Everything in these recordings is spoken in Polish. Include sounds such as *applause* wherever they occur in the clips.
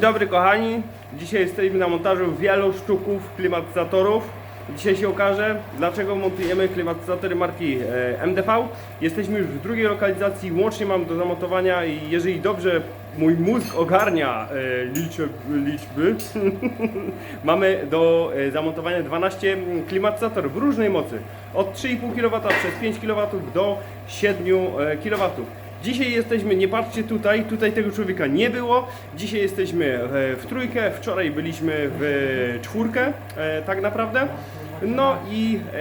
Dzień dobry kochani. Dzisiaj jesteśmy na montażu wielu sztuków klimatyzatorów. Dzisiaj się okaże, dlaczego montujemy klimatyzatory marki e, MDV. Jesteśmy już w drugiej lokalizacji, łącznie mam do zamontowania i jeżeli dobrze mój mózg ogarnia e, liczb, liczby, *laughs* mamy do e, zamontowania 12 klimatyzatorów różnej mocy. Od 3,5 kW przez 5 kW do 7 e, kW. Dzisiaj jesteśmy, nie patrzcie tutaj, tutaj tego człowieka nie było. Dzisiaj jesteśmy e, w trójkę, wczoraj byliśmy w czwórkę, e, tak naprawdę. No i e,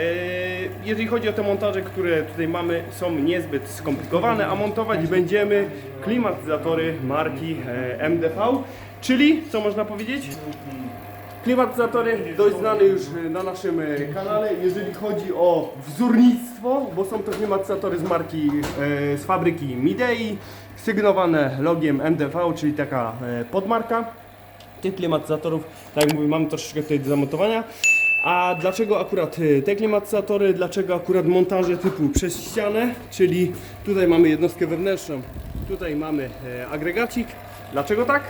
jeżeli chodzi o te montaże, które tutaj mamy, są niezbyt skomplikowane, a montować będziemy klimatyzatory marki e, MDV, czyli co można powiedzieć? Klimatyzatory dość znane już na naszym e, kanale, jeżeli chodzi o wzórnictwo, bo są to klimatyzatory z marki, e, z fabryki Midei, sygnowane logiem MDV, czyli taka e, podmarka tych klimatyzatorów. Tak jak mówię, mamy troszeczkę tutaj do zamontowania. A dlaczego akurat e, te klimatyzatory, dlaczego akurat montaże typu przez ścianę, czyli tutaj mamy jednostkę wewnętrzną, tutaj mamy e, agregacik. Dlaczego tak?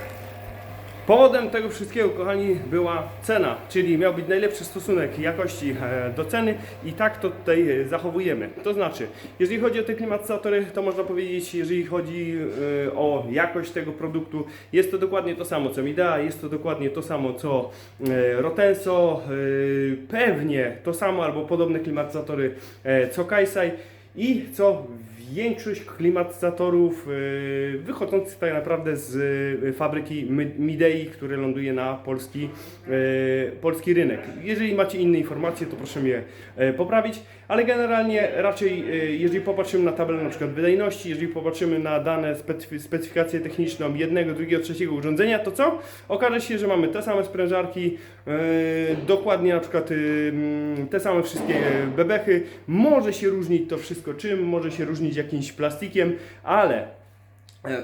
Powodem tego wszystkiego, kochani, była cena, czyli miał być najlepszy stosunek jakości e, do ceny i tak to tutaj e, zachowujemy. To znaczy, jeżeli chodzi o te klimatyzatory, to można powiedzieć, jeżeli chodzi e, o jakość tego produktu, jest to dokładnie to samo co Midea, jest to dokładnie to samo co Rotenso, pewnie to samo albo podobne klimatyzatory co Kaisai i co większość klimatyzatorów e, wychodzących tak naprawdę z e, fabryki Midei, które ląduje na polski, e, polski rynek. Jeżeli macie inne informacje, to proszę mnie poprawić, ale generalnie raczej, e, jeżeli popatrzymy na tabelę na przykład wydajności, jeżeli popatrzymy na dane specyfi- specyfikację techniczną jednego, drugiego, trzeciego urządzenia, to co? Okaże się, że mamy te same sprężarki, e, dokładnie na przykład e, mm, te same wszystkie bebechy. Może się różnić to wszystko czym, może się różnić jakimś plastikiem, ale e,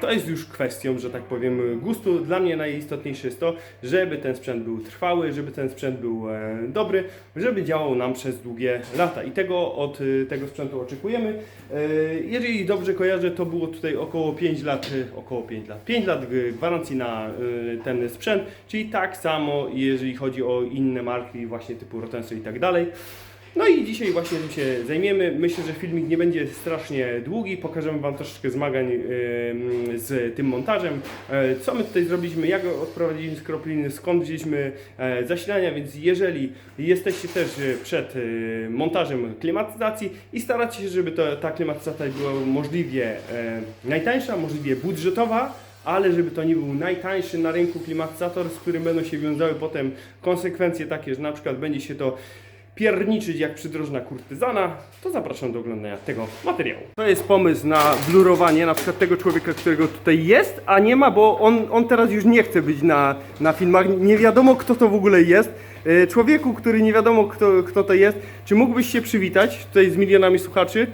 to jest już kwestią, że tak powiem, gustu. Dla mnie najistotniejsze jest to, żeby ten sprzęt był trwały, żeby ten sprzęt był e, dobry, żeby działał nam przez długie lata. I tego od e, tego sprzętu oczekujemy. E, jeżeli dobrze kojarzę, to było tutaj około 5 lat, e, około 5 lat, 5 lat gwarancji na e, ten sprzęt, czyli tak samo jeżeli chodzi o inne marki właśnie typu Rotenso i tak dalej. No i dzisiaj właśnie tym się zajmiemy. Myślę, że filmik nie będzie strasznie długi. Pokażemy Wam troszeczkę zmagań z tym montażem. E, Co my tutaj zrobiliśmy, jak odprowadziliśmy z kropliny, skąd wzięliśmy e, zasilania, więc jeżeli jesteście też przed e, montażem klimatyzacji i staracie się, żeby to, ta klimatyzacja była możliwie najtańsza, możliwie budżetowa, ale żeby to nie był najtańszy na rynku klimatyzator, z którym będą się wiązały potem konsekwencje takie, że na przykład będzie się to pierniczyć jak przydrożna kurtyzana, to zapraszam do oglądania tego materiału. To jest pomysł na blurowanie na przykład tego człowieka, którego tutaj jest, a nie ma, bo on, on teraz już nie chce być na, na filmach. Nie wiadomo kto to w ogóle jest. E, Człowieku, który nie wiadomo kto, kto to jest, czy mógłbyś się przywitać tutaj z milionami słuchaczy?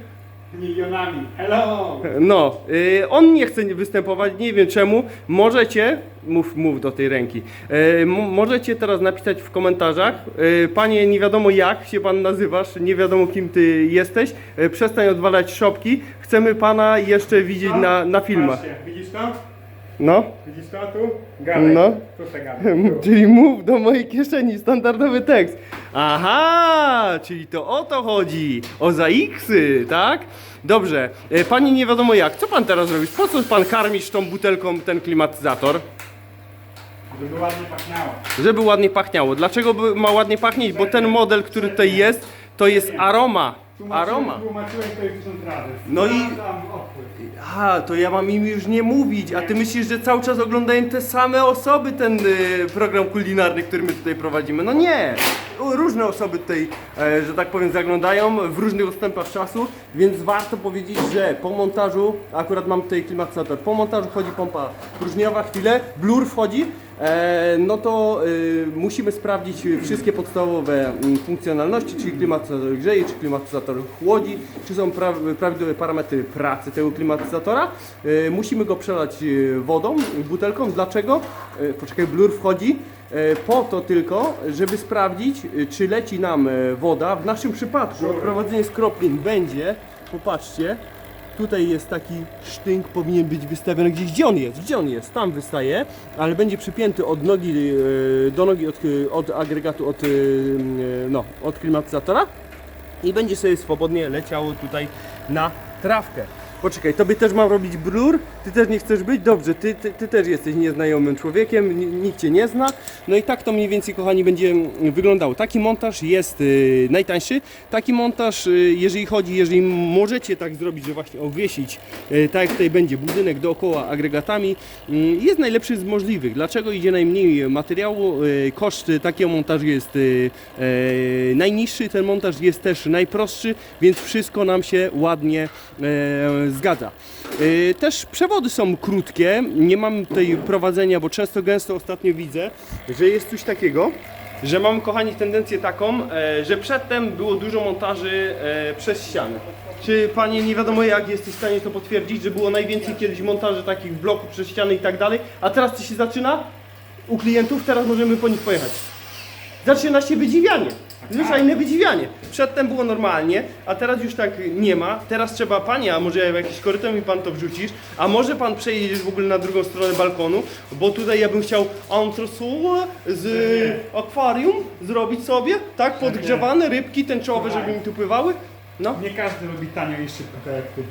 Milionami. Hello! No, y, on nie chce występować, nie wiem czemu. Możecie, mów, mów do tej ręki, y, m- możecie teraz napisać w komentarzach, y, panie nie wiadomo jak się pan nazywasz, nie wiadomo kim ty jesteś, y, przestań odwalać szopki, chcemy pana jeszcze widzieć na, na filmach. Patrzcie, widzisz to? No, Widzisz to tu? Gadaj. No. Tu se gadaj. Tu. *laughs* czyli mów do mojej kieszeni, standardowy tekst. Aha, czyli to o to chodzi, o ZAX-y, tak? Dobrze, y, panie nie wiadomo jak, co pan teraz robisz? Po co pan karmisz tą butelką ten klimatyzator? Żeby ładnie pachniało. Żeby ładnie pachniało. Dlaczego by- ma ładnie pachnieć? Bo ten model, który tutaj jest, to jest aroma. Aroma. To już razy. No i-. A, to ja mam im już nie mówić, a ty myślisz, że cały czas oglądają te same osoby ten y, program kulinarny, który my tutaj prowadzimy? No nie! U- Różne osoby tutaj, e, że tak powiem, zaglądają w różnych odstępach czasu, więc warto powiedzieć, że po montażu, akurat mam tutaj klimatyzator, po montażu wchodzi pompa próżniowa, chwilę, blur wchodzi, no to y, musimy sprawdzić wszystkie podstawowe mm, funkcjonalności, czyli klimatyzator grzeje, czy klimatyzator chłodzi, czy są pra prawidłowe parametry pracy tego klimatyzatora. E, musimy go przelać e, wodą, butelką. Dlaczego? E, poczekaj, blur wchodzi. E, Po to tylko, żeby sprawdzić, e, czy leci nam e, woda. W naszym przypadku odprowadzenie z kroplin będzie, popatrzcie, Tutaj jest taki sztynk, powinien być wystawiony gdzieś. Gdzie on jest? Gdzie on jest? Tam wystaje, ale będzie przypięty od nogi e, do nogi od, od agregatu, od, e, no, od klimatyzatora i będzie sobie swobodnie leciało tutaj na trawkę. Poczekaj, tobie też mam robić blur? Ty też nie chcesz być? Dobrze, ty, ty, ty też jesteś nieznajomym człowiekiem, nikt cię nie zna. No i tak to mniej więcej, kochani, będzie mm, wyglądało. Taki montaż jest y, najtańszy. Taki montaż, y, jeżeli chodzi, jeżeli możecie tak zrobić, że właśnie obwiesić, y, tak jak tutaj będzie budynek dookoła agregatami, y, jest najlepszy z możliwych. Dlaczego idzie najmniej materiału? Y, koszt y, takiego montażu jest y, e, najniższy, ten montaż jest też najprostszy, więc wszystko nam się ładnie e, zgadza. E, też przewody są krótkie, nie mam tutaj prowadzenia, bo często gęsto ostatnio widzę, że jest coś takiego, że mam kochani tendencję taką, e, że przedtem było dużo montaży e, przez ściany. Czy panie nie wiadomo jak jesteś w stanie to potwierdzić, że było najwięcej kiedyś montaży takich bloków przez ściany i tak dalej, a teraz co się zaczyna? U klientów teraz możemy po nich pojechać. Zaczyna się wydziwianie. Zwyczajne wydziwianie. Przedtem było normalnie, a teraz już tak nie ma. Teraz trzeba panie, a może jakiś korytarz mi pan to wrzucisz, a może pan przejedziesz w ogóle na drugą stronę balkonu, bo tutaj ja bym chciał entresol z akwarium zrobić sobie, tak? Podgrzewane rybki tęczowe, żeby mi tu pływały. No. Nie każdy robi tanio i szybko, tak jak ty.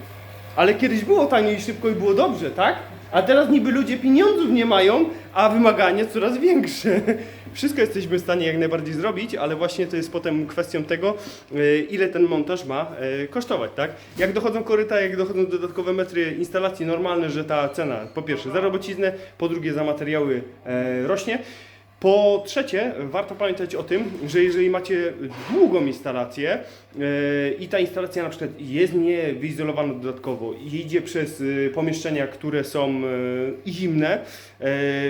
Ale kiedyś było taniej i szybko i było dobrze, tak? A teraz niby ludzie pieniądzów nie mają, a wymagania coraz większe. Wszystko jesteśmy w stanie jak najbardziej zrobić, ale właśnie to jest potem kwestią tego, e, ile ten montaż ma e, kosztować, tak? Jak dochodzą koryta, jak dochodzą dodatkowe metry instalacji normalne, że ta cena po pierwsze za robociznę, po drugie za materiały e, rośnie. Po trzecie, warto pamiętać o tym, że jeżeli macie długą instalację yy, i ta instalacja na przykład jest niewyizolowana dodatkowo i idzie przez yy, pomieszczenia, które są yy, zimne,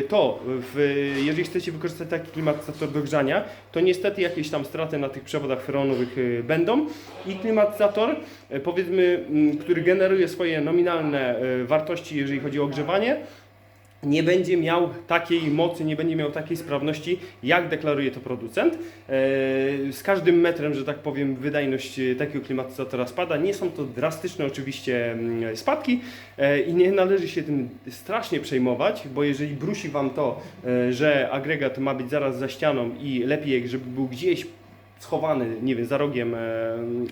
to w, jeżeli chcecie wykorzystać taki klimatyzator do grzania, to niestety jakieś tam straty na tych przewodach freonowych będą. I klimatyzator, powiedzmy, który generuje swoje nominalne wartości, jeżeli chodzi o ogrzewanie, nie będzie miał takiej mocy, nie będzie miał takiej sprawności, jak deklaruje to producent. Eee, Z każdym metrem, że tak powiem, wydajność e, takiego klimatyzatora spada. Nie są to drastyczne oczywiście mm, spadki e, i nie należy się tym strasznie przejmować, bo jeżeli brusi Wam to, e, że agregat ma być zaraz za ścianą i lepiej, żeby był gdzieś schowany, nie wiem, za rogiem e,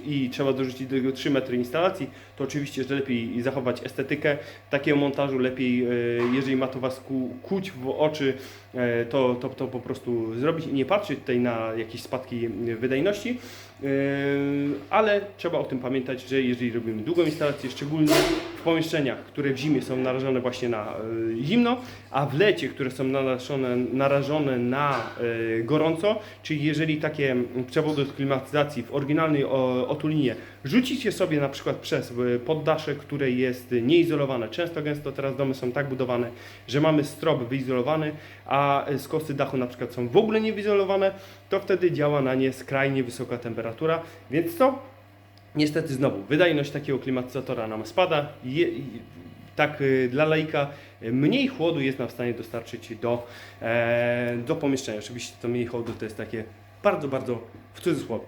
i trzeba dorzucić do niego 3 metry instalacji, to oczywiście, że lepiej zachować estetykę takiego montażu, lepiej, e, jeżeli ma to Was ku, kuć w oczy, e, to, to, to po prostu zrobić i nie patrzeć tutaj na jakieś spadki wydajności, ale trzeba o tym pamiętać, że jeżeli robimy długą instalację, szczególnie w pomieszczeniach, które w zimie są narażone właśnie na e, zimno, a w lecie, które są narażone, narażone na e, gorąco, czyli jeżeli takie przewody od klimatyzacji w oryginalnej otulinie rzucicie sobie na przykład przez e, poddasze, które jest nieizolowane, często gęsto teraz domy są tak budowane, że mamy strop wyizolowany, a skosy dachu na przykład są w ogóle niewyizolowane, to wtedy działa na nie skrajnie wysoka temperatura, więc co? Niestety znowu, wydajność takiego klimatyzatora nam spada. Je, tak y, dla laika y, mniej chłodu jest nam w stanie dostarczyć do, e, do pomieszczenia. Oczywiście to mniej chłodu to jest takie bardzo, bardzo w cudzysłowie.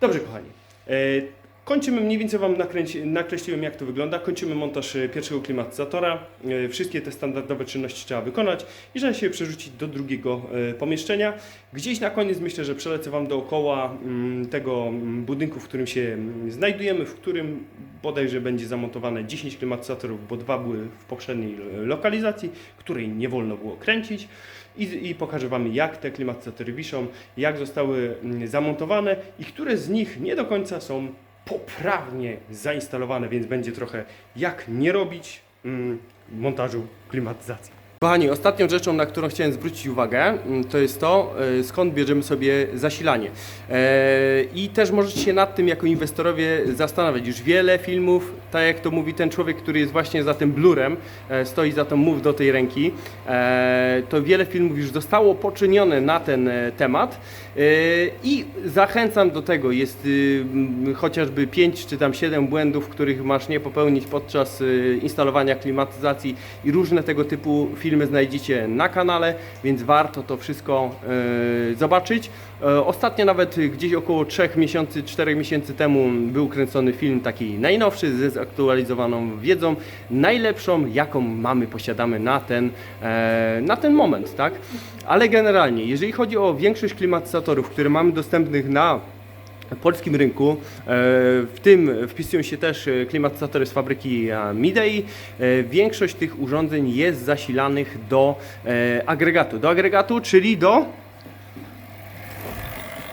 Dobrze kochani. E, Kończymy, mniej więcej Wam nakręci, nakreśliłem jak to wygląda. Kończymy montaż e, pierwszego klimatyzatora. E, Wszystkie te standardowe czynności trzeba wykonać i żeby się przerzucić do drugiego e, pomieszczenia. Gdzieś na koniec myślę, że przelecę Wam dookoła mm, tego mm, budynku, w którym się mm, znajdujemy, w którym bodajże będzie zamontowane 10 klimatyzatorów, bo dwa były w poprzedniej lokalizacji, której nie wolno było kręcić. I, I pokażę Wam, jak te klimatyzatory wiszą, jak zostały zamontowane i które z nich nie do końca są poprawnie zainstalowane, więc będzie trochę jak nie robić mm, montażu klimatyzacji. Kochani, ostatnią rzeczą, na którą chciałem zwrócić uwagę, mm, to jest to, e, skąd bierzemy sobie zasilanie. E, I też możecie się nad tym jako inwestorowie zastanawiać. Już wiele filmów, tak jak to mówi ten człowiek, który jest właśnie za tym blurem, e, stoi za tą mów do tej ręki, to wiele filmów już zostało poczynione na ten temat. E, I zachęcam do tego, jest y, chociażby 5 czy tam 7 błędów, których masz nie popełnić podczas y, instalowania klimatyzacji i różne tego typu filmy znajdziecie na kanale, więc warto to wszystko e, zobaczyć. E, ostatnio nawet gdzieś około 3 miesięcy, 4 miesięcy temu był kręcony film taki najnowszy ze zaktualizowaną wiedzą, najlepszą jaką mamy, posiadamy na ten, na ten moment, tak? Ale generalnie, jeżeli chodzi o większość klimatyzatorów, które mamy dostępnych na polskim rynku. E, W tym wpisują się też e, klimatyzatory z fabryki e, Midei. Większość tych urządzeń jest zasilanych do agregatu. Do agregatu, czyli do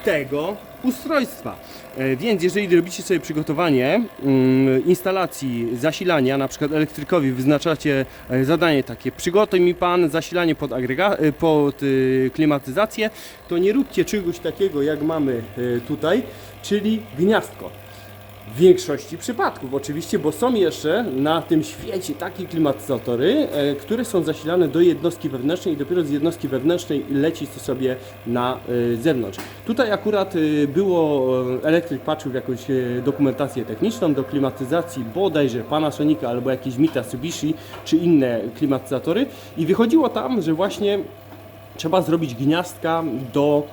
tego ustrojstwa. E, Więc jeżeli robicie sobie przygotowanie mm, instalacji zasilania, na przykład elektrykowi wyznaczacie e, zadanie takie, przygotuj mi pan zasilanie pod, agrega- e, pod e, klimatyzację, to nie róbcie czegoś takiego jak mamy tutaj, czyli gniazdko. Większości przypadków oczywiście, bo są jeszcze na tym świecie takie klimatyzatory, e, które są zasilane do jednostki wewnętrznej i dopiero z jednostki wewnętrznej leci to sobie na e, zewnątrz. Tutaj akurat e, było, elektryk patrzył w jakąś dokumentację techniczną do klimatyzacji bodajże Panasonica albo jakieś Mitsubishi czy inne klimatyzatory i wychodziło tam, że właśnie trzeba zrobić gniazdka do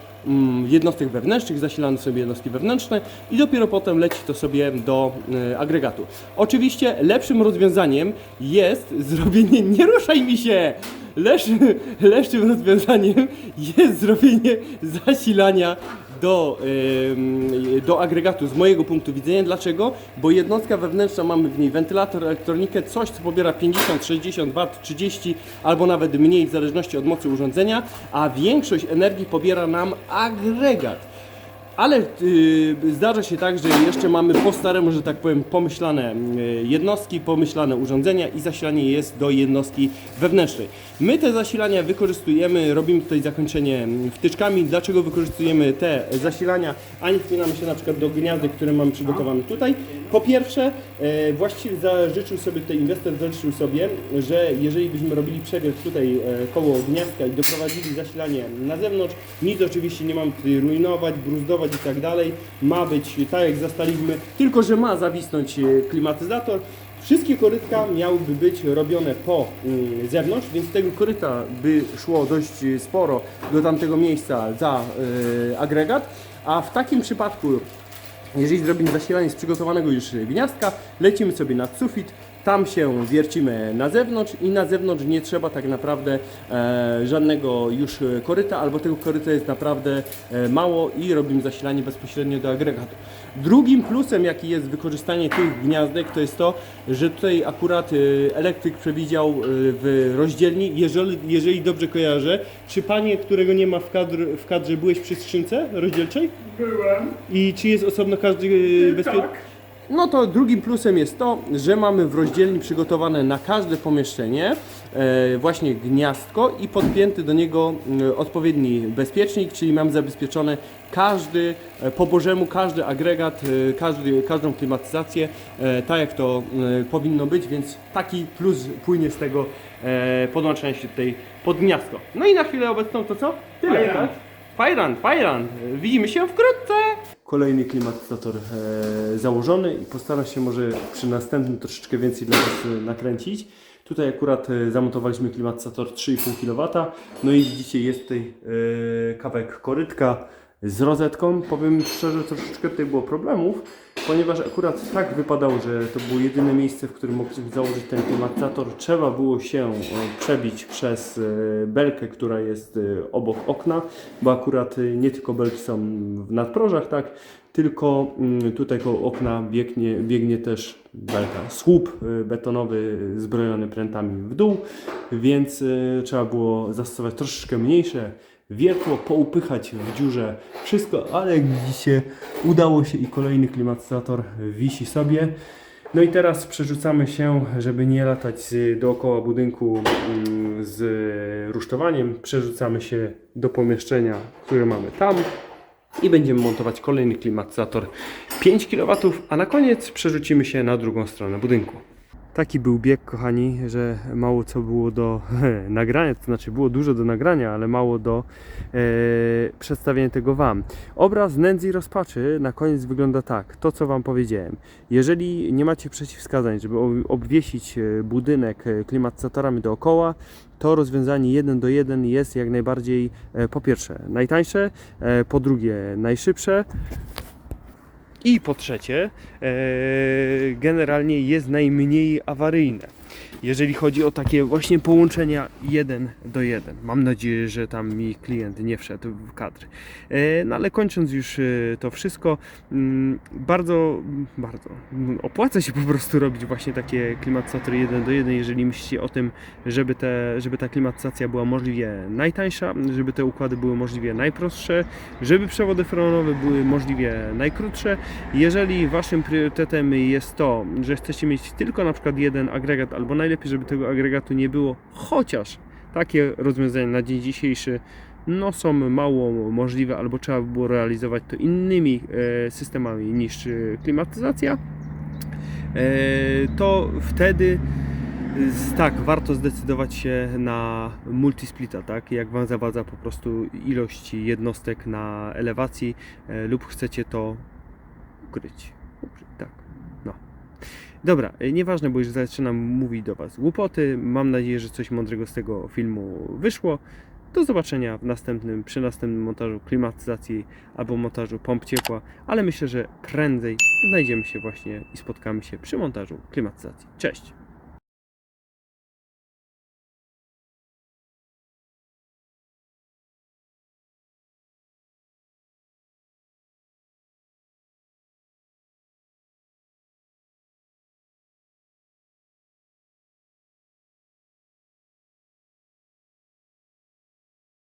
jednostek wewnętrznych, zasilane sobie jednostki wewnętrzne i dopiero potem leci to sobie do e, agregatu. Oczywiście lepszym rozwiązaniem jest *laughs* zrobienie, nie ruszaj mi się! Lepszym, lepszym rozwiązaniem jest zrobienie zasilania do, do agregatu z mojego punktu widzenia. Dlaczego? Bo jednostka wewnętrzna mamy w niej wentylator, elektronikę, coś co pobiera 50, 60 W, 30 albo nawet mniej w zależności od mocy urządzenia, a większość energii pobiera nam agregat. Ale y, zdarza się tak, że jeszcze mamy po staremu, że tak powiem, pomyślane y, jednostki, pomyślane urządzenia i zasilanie jest do jednostki wewnętrznej. My te zasilania wykorzystujemy, robimy tutaj zakończenie wtyczkami. Dlaczego wykorzystujemy te zasilania, a nie wpinamy się na przykład do gniazdek, które mamy przygotowane tutaj? Po pierwsze, e, właściciel zażyczył sobie, tutaj inwestor zażyczył sobie, że jeżeli byśmy robili przewiew tutaj e, koło gniazdka i doprowadzili zasilanie na zewnątrz, nic oczywiście nie mamy tutaj rujnować, bruzdować i tak dalej. Ma być tak jak zastaliśmy, tylko że ma zawisnąć e, klimatyzator. Wszystkie korytka miałyby być robione po mm, zewnątrz, więc tego koryta by szło dość e, sporo do tamtego miejsca za e, agregat, a w takim przypadku jeżeli zrobimy zasilanie z przygotowanego już gniazdka, lecimy sobie nad sufit, tam się wiercimy na zewnątrz i na zewnątrz nie trzeba tak naprawdę e, żadnego już koryta, albo tego koryta jest naprawdę e, mało i robimy zasilanie bezpośrednio do agregatu. Drugim plusem jaki jest wykorzystanie tych gniazdek to jest to, że tutaj akurat e, elektryk przewidział e, w rozdzielni, jeżeli, jeżeli dobrze kojarzę, czy panie, którego nie ma w, kadr, w kadrze byłeś przy skrzynce rozdzielczej? Byłem. I czy jest osobno każdy e, bezpieczny? Tak. No to drugim plusem jest to, że mamy w rozdzielni przygotowane na każde pomieszczenie e, właśnie gniazdko i podpięty do niego e, odpowiedni bezpiecznik, czyli mamy zabezpieczone każdy, e, po bożemu każdy agregat, każdy, każdą klimatyzację, tak jak to powinno być, więc taki plus płynie z tego podłączania się tutaj pod gniazdko. No i na chwilę obecną to co? Tyle, Fajran. tak? Fajran, fajran. Widzimy się wkrótce. Kolejny klimatyzator e, założony i postaram się może przy następnym troszeczkę więcej dla Was e, nakręcić. Tutaj akurat e, zamontowaliśmy klimatyzator 3,5 kW. No i widzicie jest tutaj kawałek korytka z rozetką. Powiem szczerze, troszeczkę tutaj było problemów, ponieważ akurat tak wypadało, że to było jedyne miejsce, w którym mogliśmy założyć ten klimatyzator. Trzeba było się e, przebić przez e, belkę, która jest e, obok okna, bo akurat nie tylko belki są w nadprożach, tak, tylko mm, tutaj koło okna biegnie, biegnie też belka. Słup betonowy zbrojony prętami w dół, więc trzeba było zastosować troszeczkę mniejsze wiertło, poupychać w dziurze wszystko, ale widzicie udało się i kolejny klimatyzator wisi sobie. No i teraz przerzucamy się, żeby nie latać dookoła budynku mm, z rusztowaniem, przerzucamy się do pomieszczenia, które mamy tam i będziemy montować kolejny klimatyzator 5 kW, a na koniec przerzucimy się na drugą stronę budynku. Taki był bieg, kochani, że mało co było do *laughs* nagrania, to znaczy było dużo do nagrania, ale mało do e, przedstawienia tego Wam. Obraz nędzy i rozpaczy na koniec wygląda tak, to co Wam powiedziałem. Jeżeli nie macie przeciwwskazań, żeby ob- obwiesić e, budynek e, klimatyzatorami dookoła, to rozwiązanie 1 do 1 jest jak najbardziej e, po pierwsze najtańsze, po drugie najszybsze i po trzecie e, generalnie jest najmniej awaryjne. Jeżeli chodzi o takie właśnie połączenia 1 do 1. Mam nadzieję, że tam mi klient nie wszedł w kadr. E, no ale kończąc już e, to wszystko, mm, bardzo, bardzo mm, opłaca się po prostu robić właśnie takie klimatyzatory 1 do 1, jeżeli myślicie o tym, żeby, te, żeby ta klimatyzacja była możliwie najtańsza, żeby te układy były możliwie najprostsze, żeby przewody freonowe były możliwie najkrótsze. Jeżeli waszym priorytetem jest to, że chcecie mieć tylko na przykład jeden agregat, albo najlepiej, żeby tego agregatu nie było, chociaż takie rozwiązania na dzień dzisiejszy no, są mało możliwe, albo trzeba by było realizować to innymi e, systemami niż e, klimatyzacja, e, to wtedy tak, warto zdecydować się na multisplita, tak? Jak Wam zawadza po prostu ilość jednostek na elewacji lub chcecie to ukryć. Dobra, e, nieważne, bo już zaczynam mówić do Was głupoty. Mam nadzieję, że coś mądrego z tego filmu wyszło. Do zobaczenia w następnym, przy następnym montażu klimatyzacji albo montażu pomp ciepła, ale myślę, że prędzej znajdziemy się właśnie i spotkamy się przy montażu klimatyzacji. Cześć!